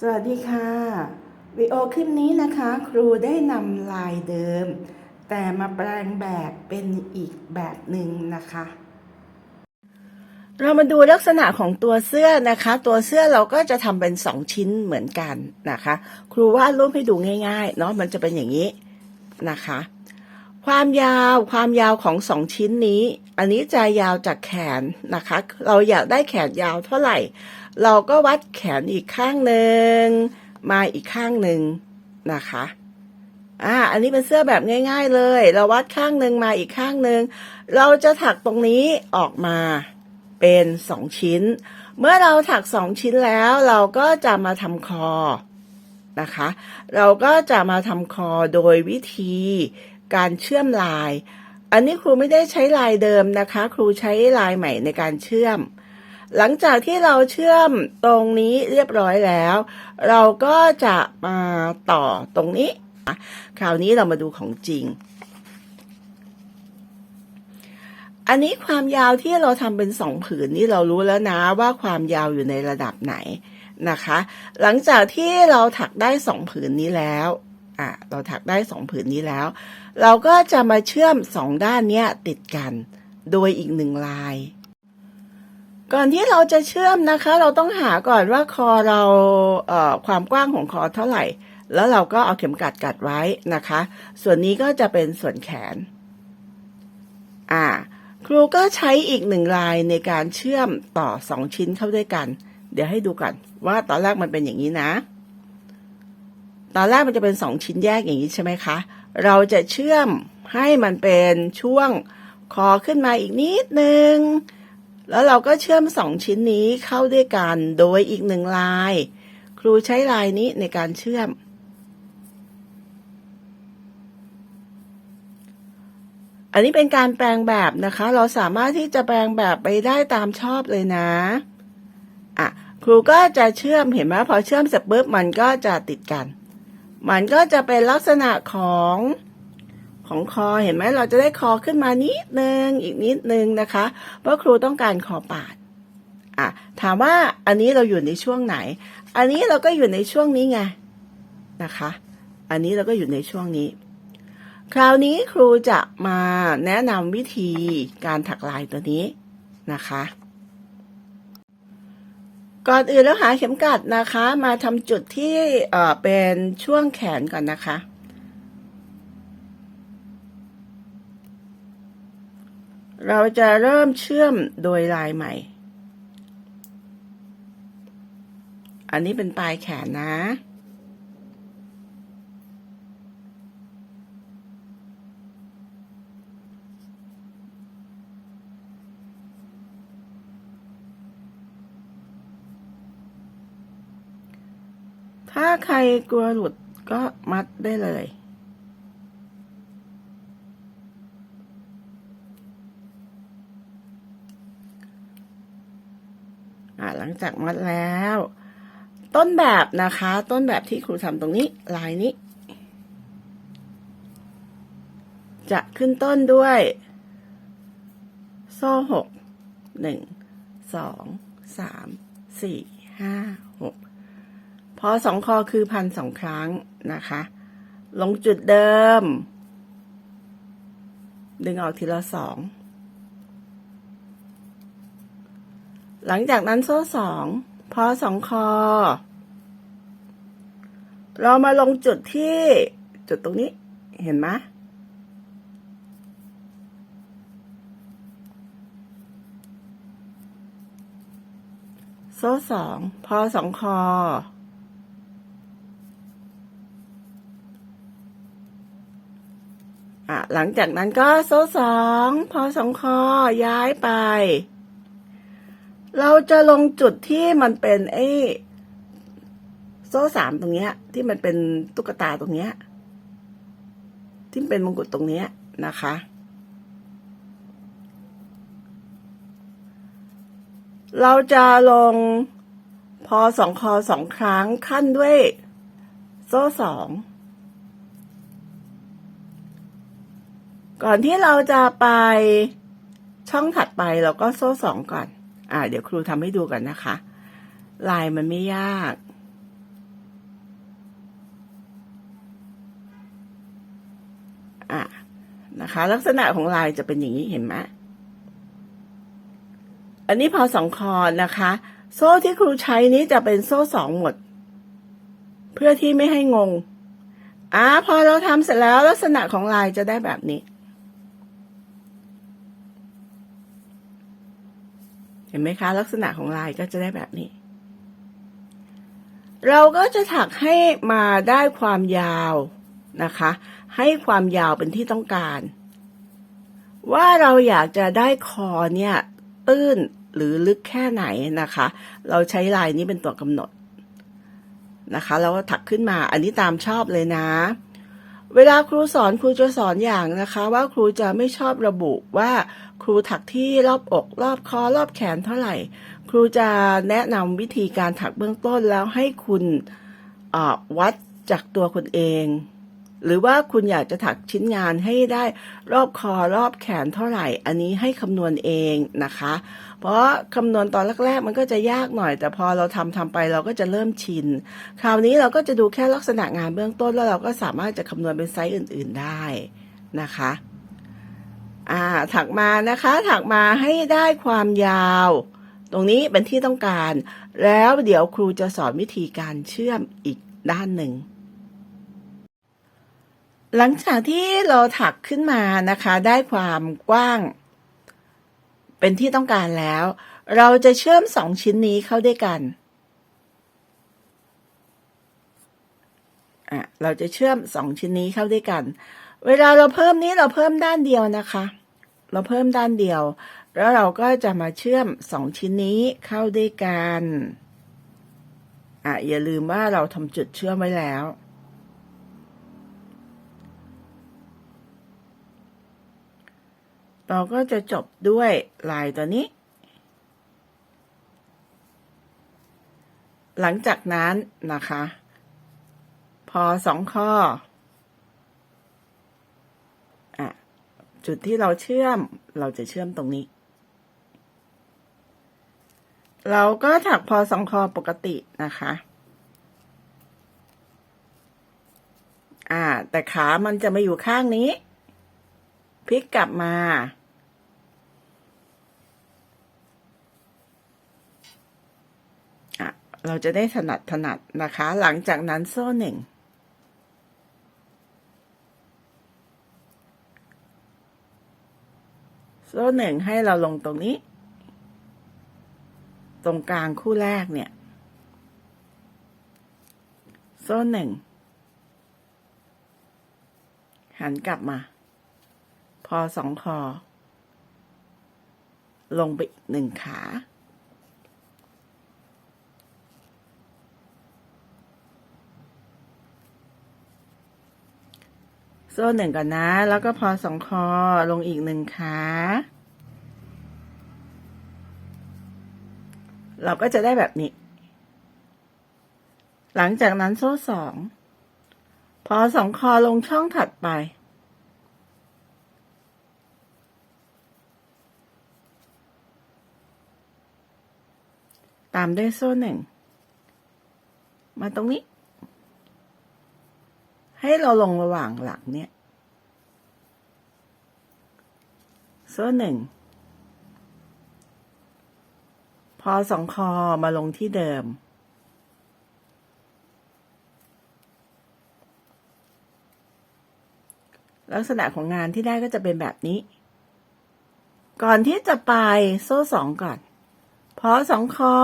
สวัสดีค่ะวิดีโอคลิปนี้นะคะ ครูได้นำลายเดิม แต่มาแปลงแบบเป็นอีกแบบหนึ่งนะคะ เรามาดูลักษณะของตัวเสื้อนะคะ ตัวเสื้อเราก็จะทำเป็นสองชิ้นเหมือนกันนะคะ ครูวาดรูปให้ดูง่ายๆเนาะมันจะเป็นอย่างนี้นะคะ ความยาวความยาวของสองชิ้นนี้ อันนี้จะยาวจากแขนนะคะ เราอยากได้แขนยาวเท่าไหร่ เราก็วัดแขนอีกข้างหนึ่งมาอีกข้างหนึ่งนะคะอ่าอันนี้เป็นเสื้อแบบง่าย ๆเลย เราวัดข้างหนึ่งมาอีกข้างหนึ่งเราจะถักตรงนี้ออกมาเป็นสองชิ้น เมื่อเราถักสองชิ้นแล้วเราก็จะมาทำคอนะคะ เราก็จะมาทำคอโดยวิธีการเชื่อมลาย อันนี้ครูไม่ได้ใช้ลายเดิมนะคะ ครูใช้ลายใหม่ในการเชื่อม หลังจากที่เราเชื่อมตรงนี้เรียบร้อยแล้ว เราก็จะมาต่อตรงนี้ คราวนี้เรามาดูของจริง อันนี้ความยาวที่เราทำเป็นสองผืนนี่เรารู้แล้วนะว่าความยาวอยู่ในระดับไหนนะคะ หลังจากที่เราถักได้สองผืนนี้แล้วอะเราถักได้สองผืนนี้แล้ว เราก็จะมาเชื่อมสองด้านเนี้ยติดกัน โดยอีกหนึ่งลาย ก่อนที่เราจะเชื่อมนะคะ เราต้องหาก่อนว่าคอเราเอ่อความกว้างของคอเท่าไหร่ แล้วเราก็เอาเข็มกัดกัดไว้นะคะ ส่วนนี้ก็จะเป็นส่วนแขน อ่า ครูก็ใช้อีกหนึ่งลายในการเชื่อมต่อสองชิ้นเข้าด้วยกัน เดี๋ยวให้ดูก่อนว่าตอนแรกมันเป็นอย่างนี้นะ ตอนแรกมันจะเป็นสองชิ้นแยกอย่างนี้ใช่ไหมคะ เราจะเชื่อมให้มันเป็นช่วงคอขึ้นมาอีกนิดนึง แล้วเราก็เชื่อมสองชิ้นนี้เข้าด้วยกันโดยอีกหนึ่งลาย ครูใช้ลายนี้ในการเชื่อม อันนี้เป็นการแปลงแบบนะคะ เราสามารถที่จะแปลงแบบไปได้ตามชอบเลยนะอะครูก็จะเชื่อมเห็นไหมพอเชื่อมเสร็จปุ๊บมันก็จะติดกัน มันก็จะเป็นลักษณะของ ของคอเห็นไหมเราจะได้คอขึ้นมานิดนึงอีกนิดนึงนะคะเพราะครูต้องการคอปาดอะถามว่าอันนี้เราอยู่ในช่วงไหน อันนี้เราก็อยู่ในช่วงนี้ไงนะคะ อันนี้เราก็อยู่ในช่วงนี้ คราวนี้ครูจะมาแนะนำวิธีการถักลายตัวนี้นะคะ ก่อนอื่นแล้วหาเข็มกัดนะคะ มาทำจุดที่เเป็นช่วงแขนก่อนนะคะ เราจะเริ่มเชื่อมโดยลายใหม่ อันนี้เป็นปลายแขนนะถ้าใครกลัวหลุดก็มัดได้เลย หลังจากมัดแล้ว ต้นแบบนะคะ ต้นแบบที่ครูทำตรงนี้ลายนี้ จะขึ้นต้นด้วย โซ่หกหนึ่งสองสามสี่ห้าหกพอสองคอคือพันสองครั้งนะคะ ลงจุดเดิม ดึงออกทีละสอง หลังจากนั้นโซ่สองพอสองคอ เรามาลงจุดที่จุดตรงนี้ เห็นไหมโซ่สองพอสองคอ อะ หลังจากนั้นก็โซ่สองพอสองคอย้ายไป เราจะลงจุดที่มันเป็นไอ้โซ่สามตรงเนี้ย ที่มันเป็นตุ๊กตาตรงเนี้ย ที่เป็นมงกุฎตรงเนี้ยนะคะ เราจะลงพอสองคอสองครั้งขั้นด้วย โซ่สองก่อนที่เราจะไปช่องถัดไปเราก็โซ่สองก่อน อ่า เดี๋ยวครูทำให้ดูกันนะคะ ลายมันไม่ยาก อะนะคะ ลักษณะของลายจะเป็นอย่างนี้เห็นไหมอันนี้พอสองคอนนะคะ โซ่ที่ครูใช้นี้จะเป็นโซ่สองหมด เพื่อที่ไม่ให้งงอ่าพอเราทำเสร็จแล้วลักษณะของลายจะได้แบบนี้ ห็นไหมคะ ลักษณะของลายก็จะได้แบบนี้ เราก็จะถักให้มาได้ความยาวนะคะ ให้ความยาวเป็นที่ต้องการ ว่าเราอยากจะได้คอเนี่ย ตื้นหรือลึกแค่ไหนนะคะ เราใช้ลายนี้เป็นตัวกำหนดนะคะ แล้วก็ถักขึ้นมาอันนี้ตามชอบเลยนะ เวลาครูสอนครูจะสอนอย่างนะคะว่าครูจะไม่ชอบระบุว่าครูถักที่รอบอก รอบคอรอบแขนเท่าไหร่ ครูจะแนะนำวิธีการถักเบื้องต้นแล้วให้คุณวัดจากตัวคุณเอง หรือว่าคุณอยากจะถักชิ้นงานให้ได้รอบคอรอบแขนเท่าไหร่ อันนี้ให้คำนวณเองนะคะ เพราะคำนวณตอนแรกๆ มันก็จะยากหน่อย แต่พอเราทำทำไปเราก็จะเริ่มชิน คราวนี้เราก็จะดูแค่ลักษณะงานเบื้องต้นแล้วเราก็สามารถจะคำนวณเป็นไซส์อื่น ๆได้นะคะอ่าถักมานะคะถักมาให้ได้ความยาว ตรงนี้เป็นที่ต้องการ แล้วเดี๋ยวครูจะสอนวิธีการเชื่อมอีกด้านหนึ่ง หลังจากที่เราถักขึ้นมานะคะ ได้ความกว้าง เป็นที่ต้องการแล้ว เราจะเชื่อมสองชิ้นนี้เข้าด้วยกันอะเราจะเชื่อมสองชิ้นนี้เข้าด้วยกัน เวลาเราเพิ่มนี้เราเพิ่มด้านเดียวนะคะ เราเพิ่มด้านเดียว แล้วเราก็จะมาเชื่อมสองชิ้นนี้เข้าด้วยกันอะอย่าลืมว่าเราทำจุดเชื่อมไว้แล้ว เราก็จะจบด้วยลายตัวนี้ หลังจากนั้นนะคะ พอสองข้ออะจุดที่เราเชื่อมเราจะเชื่อมตรงนี้ เราก็ถักพอสองคอปกตินะคะอ่า แต่ขามันจะมาอยู่ข้างนี้ พลิกกลับมา เราจะได้ถนัดถนัดนะคะ หลังจากนั้นโซ่หนึ่งโซ่หนึ่งให้เราลงตรงนี้ ตรงกลางคู่แรกเนี่ย โซ่หนึ่งหันกลับมา พอสองคอ ลงไปอีกหนึ่งขา โซ่หนึ่งก่อนนะ แล้วก็พอสองคอลงอีกหนึ่งขา เราก็จะได้แบบนี้ หลังจากนั้นโซ่สอง พอสองคอลงช่องถัดไป ตามด้วยโซ่หนึ่ง มาตรงนี้ ให้เราลงระหว่างหลังเนี่ย โซ่หนึ่ง พอสองคอมาลงที่เดิม ลักษณะของงานที่ได้ก็จะเป็นแบบนี้ ก่อนที่จะไปโซ่สองก่อน พอสองคอ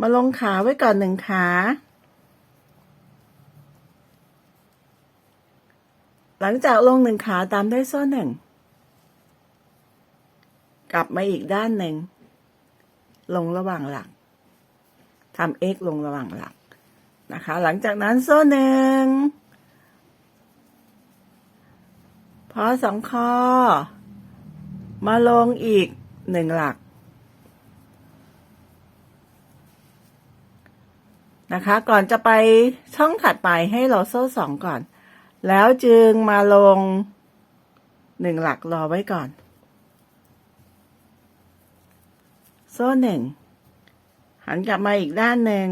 มาลงขาไว้ก่อนหนึ่งขา หลังจากลงหนึ่งขาตามด้วยโซ่หนึ่ง กลับมาอีกด้านหนึ่ง ลงระหว่างหลักทำ x ลงระหว่างหลักนะคะ หลังจากนั้นโซ่หนึ่งพอสองคอ มาลงอีกหนึ่งหลัก นะคะ ก่อนจะไปช่องถัดไปให้เราโซ่สองก่อน แล้วจึงมาลงหนึ่งหลักรอไว้ก่อน โซ่หนึ่งหันกลับมาอีกด้านหนึ่ง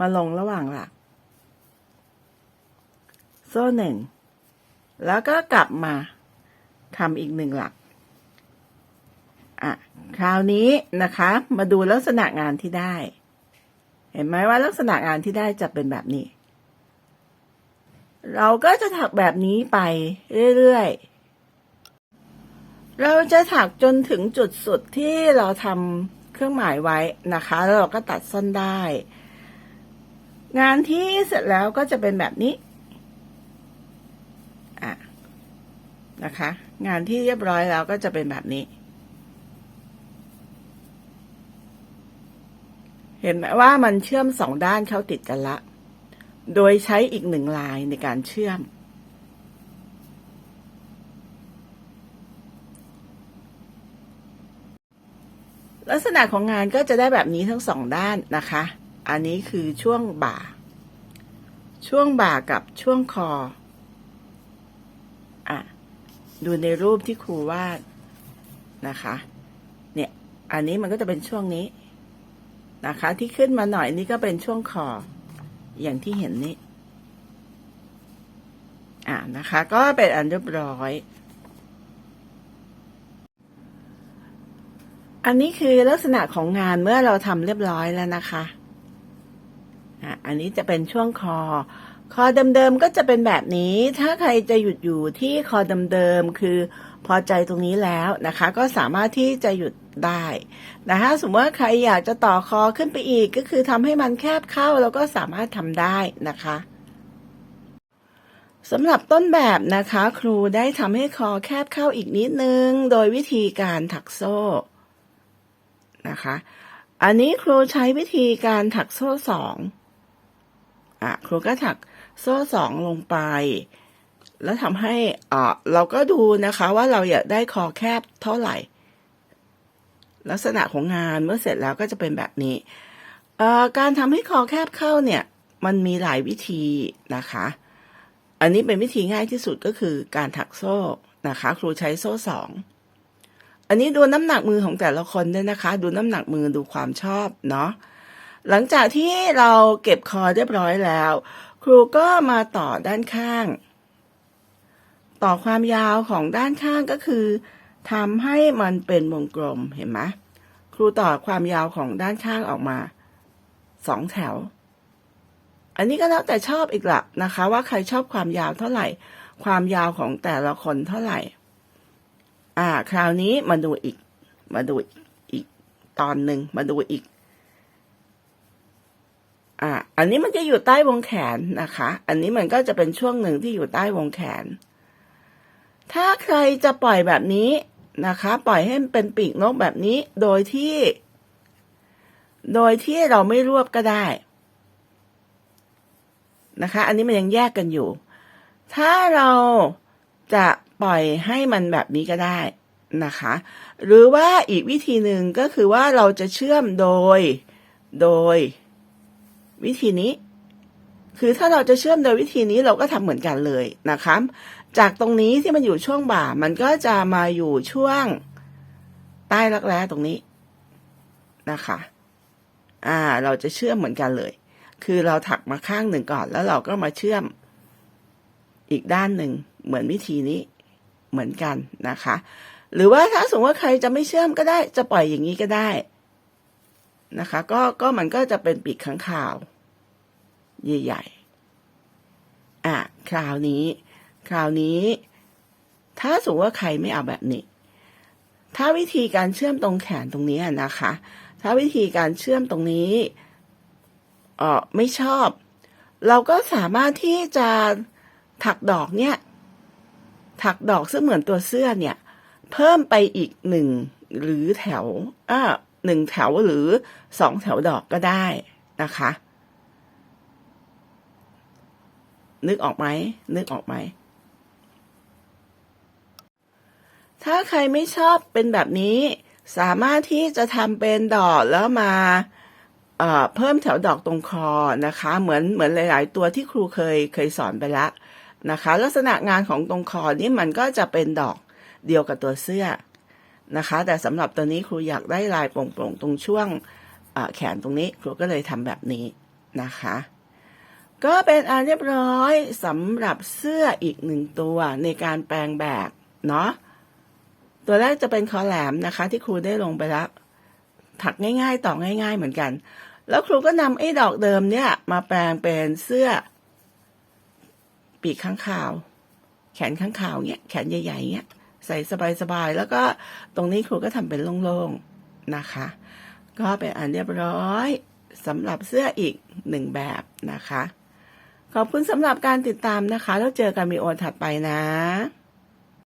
มาลงระหว่างหลัก โซ่หนึ่งแล้วก็กลับมาทำอีกหนึ่งหลักอะคราวนี้นะคะ มาดูลักษณะงานที่ได้ เห็นไหมว่าลักษณะงานที่ได้จะเป็นแบบนี้ เราก็จะถักแบบนี้ไปเรื่อยๆ เราจะถักจนถึงจุดสุดที่เราทำเครื่องหมายไว้นะคะแล้วเราก็ตัดสั้นได้ งานที่เสร็จแล้วก็จะเป็นแบบนี้นะคะ งานที่เรียบร้อยแล้วก็จะเป็นแบบนี้ เห็นไหมว่ามันเชื่อมสองด้านเข้าติดกันละ โดยใช้อีกหนึ่งลายในการเชื่อม ลักษณะของงานก็จะได้แบบนี้ทั้งสองด้านนะคะ อันนี้คือช่วงบ่า ช่วงบ่ากับช่วงคออะดูในรูปที่ครูวาดนะคะ เนี่ย อันนี้มันก็จะเป็นช่วงนี้ นะคะ ที่ขึ้นมาหน่อยนี่ก็เป็นช่วงคออย่างที่เห็นนี้ อ่านะคะ ก็เป็นอันเรียบร้อย อันนี้คือลักษณะของงานเมื่อเราทำเรียบร้อยแล้วนะคะอะอันนี้จะเป็นช่วงคอ คอเดิมๆก็จะเป็นแบบนี้ ถ้าใครจะหยุดอยู่ที่คอเดิมๆคือพอใจตรงนี้แล้วนะคะ ก็สามารถที่จะหยุด ได้นะคะสมมติว่าใครอยากจะต่อคอขึ้นไปอีกก็คือทำให้มันแคบเข้าแล้วก็สามารถทำได้นะคะสำหรับต้นแบบนะคะ ครูได้ทำให้คอแคบเข้าอีกนิดนึง โดยวิธีการถักโซ่นะคะ อันนี้ครูใช้วิธีการถักโซ่สองอะครูก็ถักโซ่สองลงไป แล้วทำให้อ่าเราก็ดูนะคะว่าเราอยากได้คอแคบเท่าไหร่ ลักษณะของงานเมื่อเสร็จแล้วก็จะเป็นแบบนี้ การทำให้คอแคบเข้าเนี่ย มันมีหลายวิธีนะคะ อันนี้เป็นวิธีง่ายที่สุดก็คือการถักโซ่นะคะ ครูใช้โซ่สองอันนี้ดูน้ำหนักมือของแต่ละคนด้วยนะคะ ดูน้ำหนักมือดูความชอบเนาะหลังจากที่เราเก็บคอเรียบร้อยแล้ว ครูก็มาต่อด้านข้าง ต่อความยาวของด้านข้างก็คือ ทำให้มันเป็นวงกลมเห็นไหมครูต่อความยาวของด้านข้างออกมาสองแถว อันนี้ก็แล้วแต่ชอบอีกละนะคะ ว่าใครชอบความยาวเท่าไหร่ ความยาวของแต่ละคนเท่าไหร่ อ่า คราวนี้มาดูอีก มาดูอีกตอนหนึ่งมาดูอีก อ่า อันนี้มันจะอยู่ใต้วงแขนนะคะ อันนี้มันก็จะเป็นช่วงหนึ่งที่อยู่ใต้วงแขน ถ้าใครจะปล่อยแบบนี้ นะคะ ปล่อยให้มันเป็นปีกนกแบบนี้ โดยที่ โดยที่เราไม่รวบก็ได้นะคะ อันนี้มันยังแยกกันอยู่ ถ้าเราจะปล่อยให้มันแบบนี้ก็ได้นะคะ หรือว่าอีกวิธีหนึ่งก็คือว่าเราจะเชื่อมโดย โดย วิธีนี้ คือถ้าเราจะเชื่อมโดยวิธีนี้เราก็ทำเหมือนกันเลยนะคะ จากตรงนี้ที่มันอยู่ช่วงบ่า มันก็จะมาอยู่ช่วงใต้รักแร้ตรงนี้นะคะ อ่า เราจะเชื่อมเหมือนกันเลย คือเราถักมาข้างหนึ่งก่อน แล้วเราก็มาเชื่อมอีกด้านหนึ่งเหมือนวิธีนี้เหมือนกันนะคะ หรือว่าถ้าสมมติว่าใครจะไม่เชื่อมก็ได้ จะปล่อยอย่างนี้ก็ได้นะคะ ก็ก็มันก็จะเป็นปีกข้างข่าว ใหญ่ๆอะคราวนี้ คราวนี้ ถ้าสมมติว่าใครไม่เอาแบบนี้ ถ้าวิธีการเชื่อมตรงแขนตรงนี้นะคะ ถ้าวิธีการเชื่อมตรงนี้เออไม่ชอบ เราก็สามารถที่จะถักดอกเนี่ย ถักดอกซึ่งเหมือนตัวเสื้อเนี่ย เพิ่มไปอีกหนึ่งหรือแถวอ่าหนึ่งแถวหรือสองแถวดอกก็ได้นะคะ นึกออกไหม นึกออกไหม ถ้าใครไม่ชอบเป็นแบบนี้ สามารถที่จะทำเป็นดอกแล้วมาเเพิ่มแถวดอกตรงคอนะคะ เหมือนเหมือนหลาย ๆ ตัวที่ครูเคยเคยสอนไปแล้วนะคะ ลักษณะงานของตรงคอนี่มันก็จะเป็นดอกเดียวกับตัวเสื้อนะคะ แต่สำหรับตัวนี้ครูอยากได้ลายโปร่งๆตรงช่วงแขนตรงนี้ครูก็เลยทำแบบนี้นะคะ ก็เป็นอันเรียบร้อยสำหรับเสื้ออีกหนึ่งตัวในการแปลงแบบเนาะ ตัวแรกจะเป็นคอแหลมนะคะ ที่ครูได้ลงไปแล้วถักง่าย ๆ ต่อง่าย ๆ เหมือนกัน แล้วครูก็นำไอ้ดอกเดิมเนี่ย มาแปลงเป็นเสื้อ ปีกข้างข่าว แขนข้างข่าวเนี่ยแขนใหญ่ๆเนี่ยใส่สบายๆแล้วก็ตรงนี้ครูก็ทำเป็นโล่งๆนะคะ ก็เป็นอันเรียบร้อยสำหรับเสื้ออีกหนึ่งแบบนะคะ ขอบคุณสำหรับการติดตามนะคะ แล้วเจอกันมีโอถัดไปนะ